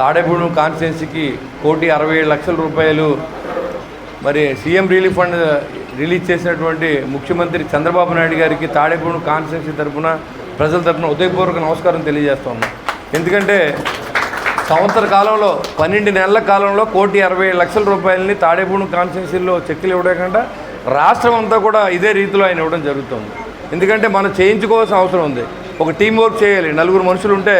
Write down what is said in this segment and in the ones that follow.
తాడేగూడెం కాన్స్టిట్యున్సీకి కోటి అరవై ఏడు లక్షల రూపాయలు. మరి సీఎం రిలీఫ్ ఫండ్ రిలీజ్ చేసినటువంటి ముఖ్యమంత్రి చంద్రబాబు నాయుడు గారికి తాడేగూడెం కాన్స్టిట్యున్సీ తరఫున ప్రజల తరఫున ఉదయపూర్వక నమస్కారం తెలియజేస్తున్నాం ఎందుకంటే సంవత్సర కాలంలో పన్నెండు నెలల కాలంలో కోటి అరవై లక్షల రూపాయలని తాడేపూడి కాన్స్టిట్యున్సీలో చెక్కులు ఇవ్వకుండా రాష్ట్రం అంతా కూడా ఇదే రీతిలో ఆయన ఇవ్వడం జరుగుతుంది. ఎందుకంటే మనం చేయించుకోవాల్సిన అవసరం ఉంది. ఒక టీం వర్క్ చేయాలి. నలుగురు మనుషులు ఉంటే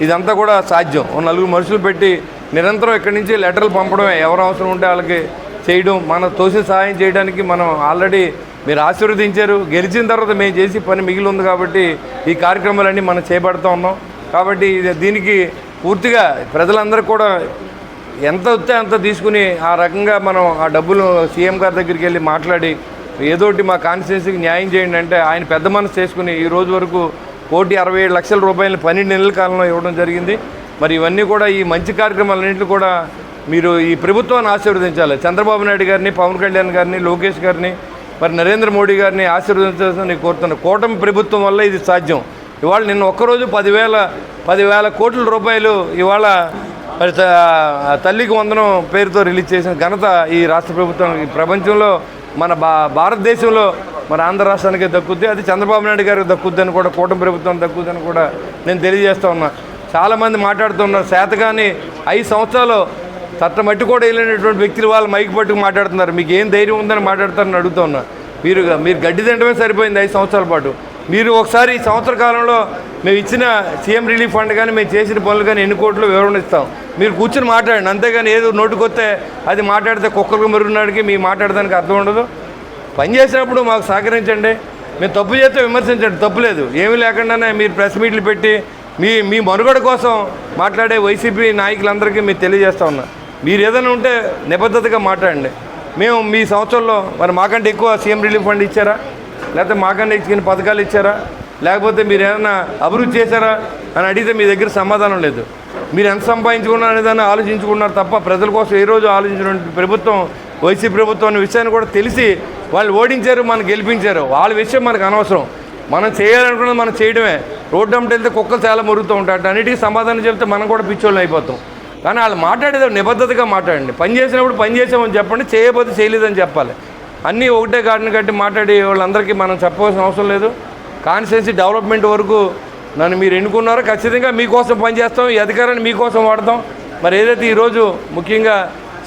ఇదంతా కూడా సాధ్యం. ఓ నలుగురు మనుషులు పెట్టి నిరంతరం ఇక్కడి నుంచి లెటర్లు పంపడమే. ఎవరు అవసరం ఉంటే వాళ్ళకి చేయడం. మన తోసిన సహాయం చేయడానికి మనం ఆల్రెడీ మీరు ఆశీర్వదించారు. గెలిచిన తర్వాత మేము చేసి పని మిగిలి ఉంది కాబట్టి ఈ కార్యక్రమాలన్నీ మనం చేపడుతూ ఉన్నాం. కాబట్టి ఇది- దీనికి పూర్తిగా ప్రజలందరూ కూడా ఎంత వస్తే అంత తీసుకుని ఆ రకంగా మనం ఆ డబ్బులు సీఎం గారి దగ్గరికి వెళ్ళి మాట్లాడి ఏదోటి మా కాన్స్టిట్యున్సీకి న్యాయం చేయండి అంటే ఆయన పెద్ద మనసు చేసుకుని ఈ రోజు వరకు కోటి అరవై ఏడు లక్షల రూపాయలు పన్నెండు నెలల కాలంలో ఇవ్వడం జరిగింది. మరి ఇవన్నీ కూడా ఈ మంచి కార్యక్రమాలన్నింటినీ కూడా మీరు ఈ ప్రభుత్వాన్ని ఆశీర్వదించాలి. చంద్రబాబు నాయుడు గారిని పవన్ కళ్యాణ్ గారిని లోకేష్ గారిని మరి నరేంద్ర మోడీ గారిని ఆశీర్వదించాలని కోరుతున్నాను. కూటమి ప్రభుత్వం వల్ల ఇది సాధ్యం. ఇవాళ నిన్న ఒక్కరోజు పదివేల పదివేల కోట్ల రూపాయలు ఇవాళ మరి తల్లికి వందనం పేరుతో రిలీజ్ చేసిన ఘనత ఈ రాష్ట్ర ప్రభుత్వం ఈ ప్రపంచంలో మన భా భారతదేశంలో మన ఆంధ్ర రాష్ట్రానికి దక్కుద్ది అది చంద్రబాబు నాయుడు గారికి దక్కుద్ది అని కూడా కూటమి ప్రభుత్వం దక్కుద్ది అని కూడా నేను తెలియజేస్తా ఉన్నా. చాలామంది మాట్లాడుతున్నారు శాతగాని ఐదు సంవత్సరాలు తట్ట మట్టి కూడా వెళ్ళినటువంటి వ్యక్తులు వాళ్ళు మైక్ పట్టుకు మాట్లాడుతున్నారు. మీకు ఏం ధైర్యం ఉందని మాట్లాడతారని అడుగుతా ఉన్నా. మీరు మీరు గడ్డి తింటమే సరిపోయింది ఐదు సంవత్సరాల పాటు. మీరు ఒకసారి ఈ సంవత్సర కాలంలో మేము ఇచ్చిన సీఎం రిలీఫ్ ఫండ్ కానీ మేము చేసిన పనులు కానీ ఎన్ని కోట్లు వివరణ ఇస్తాం. మీరు కూర్చొని మాట్లాడండి. అంతేగాని ఏదో నోటుకొస్తే అది మాట్లాడితే కుక్కలకు మరుగునాడికి మీ మాట్లాడడానికి అర్థం ఉండదు. పని చేసినప్పుడు మాకు సహకరించండి. మేము తప్పు చేస్తే విమర్శించండి. తప్పు లేదు. ఏమీ లేకుండానే మీరు ప్రెస్ మీట్లు పెట్టి మీ మీ మనుగడ కోసం మాట్లాడే వైసీపీ నాయకులందరికీ మీరు తెలియజేస్తా ఉన్నా. మీరు ఏదైనా ఉంటే నిబద్ధతగా మాట్లాడండి. మేము మీ సంవత్సరంలో మరి మాకంటే ఎక్కువ సీఎం రిలీఫ్ ఫండ్ ఇచ్చారా? లేకపోతే మాకంటే ఇచ్చిన పథకాలు ఇచ్చారా? లేకపోతే మీరు ఏమైనా అభివృద్ధి చేశారా? అని అడిగితే మీ దగ్గర సమాధానం లేదు. మీరు ఎంత సంపాదించుకున్నారు అనేదాన్ని ఆలోచించుకున్నారు తప్ప ప్రజల కోసం ఏ రోజు ఆలోచించిన ప్రభుత్వం వైసీపీ ప్రభుత్వం అనే విషయాన్ని కూడా తెలిసి వాళ్ళు ఓడించారు మనం గెలిపించారు. వాళ్ళ విషయం మనకు అనవసరం. మనం చేయాలనుకున్నది మనం చేయడమే. రోడ్డు అమ్మటి వెళ్తే కుక్కలు చాలా మురుగుతూ ఉంటాయి. అన్నిటికీ సమాధానం చెప్తే మనం కూడా పిచ్చోళ్ళు అయిపోతాం. కానీ వాళ్ళు మాట్లాడేది నిబద్ధతగా మాట్లాడండి. పని చేసినప్పుడు పని చేసామని చెప్పండి చేయబోతే చేయలేదని చెప్పాలి. అన్నీ ఒకటే గార్డెన్ కట్టి మాట్లాడి వాళ్ళందరికీ మనం చెప్పవలసిన అవసరం లేదు. కాన్స్టిట్యున్సీ డెవలప్మెంట్ వరకు నన్ను మీరు ఎన్నుకున్నారో ఖచ్చితంగా మీకోసం పనిచేస్తాం ఈ అధికారాన్ని మీకోసం వాడతాం. మరి ఏదైతే ఈరోజు ముఖ్యంగా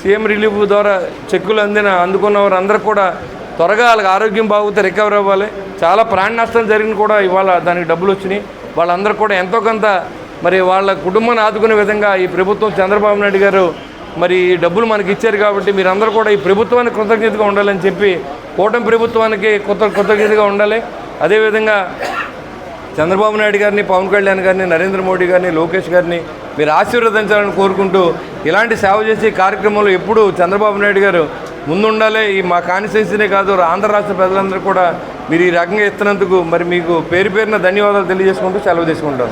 సీఎం రిలీఫ్ ద్వారా చెక్కులు అందిన అందుకున్న వారందరూ కూడా త్వరగా వాళ్ళకి ఆరోగ్యం బాగుతే రికవర్ అవ్వాలి. చాలా ప్రాణ నష్టం జరిగిన కూడా ఇవాళ దానికి డబ్బులు వచ్చినాయి. వాళ్ళందరూ కూడా ఎంతో కొంత మరి వాళ్ళ కుటుంబాన్ని ఆదుకునే విధంగా ఈ ప్రభుత్వం చంద్రబాబు నాయుడు గారు మరి ఈ డబ్బులు మనకి ఇచ్చారు కాబట్టి మీరందరూ కూడా ఈ ప్రభుత్వానికి కృతజ్ఞతగా ఉండాలని చెప్పి కూటమి ప్రభుత్వానికి కొత్త కృతజ్ఞతగా ఉండాలి. అదేవిధంగా చంద్రబాబు నాయుడు గారిని పవన్ కళ్యాణ్ గారిని నరేంద్ర మోడీ గారిని లోకేష్ గారిని మీరు ఆశీర్వదించాలని కోరుకుంటూ ఇలాంటి సేవ చేసే కార్యక్రమంలో ఎప్పుడూ చంద్రబాబు నాయుడు గారు ముందుండాలి. ఈ మా కాన్స్టిట్యున్సీనే కాదు ఆంధ్ర రాష్ట్ర ప్రజలందరూ కూడా మీరు ఈ రకంగా ఎత్తినందుకు మరి మీకు పేరు పేరున ధన్యవాదాలు తెలియజేసుకుంటూ సెలవు తీసుకుంటాం.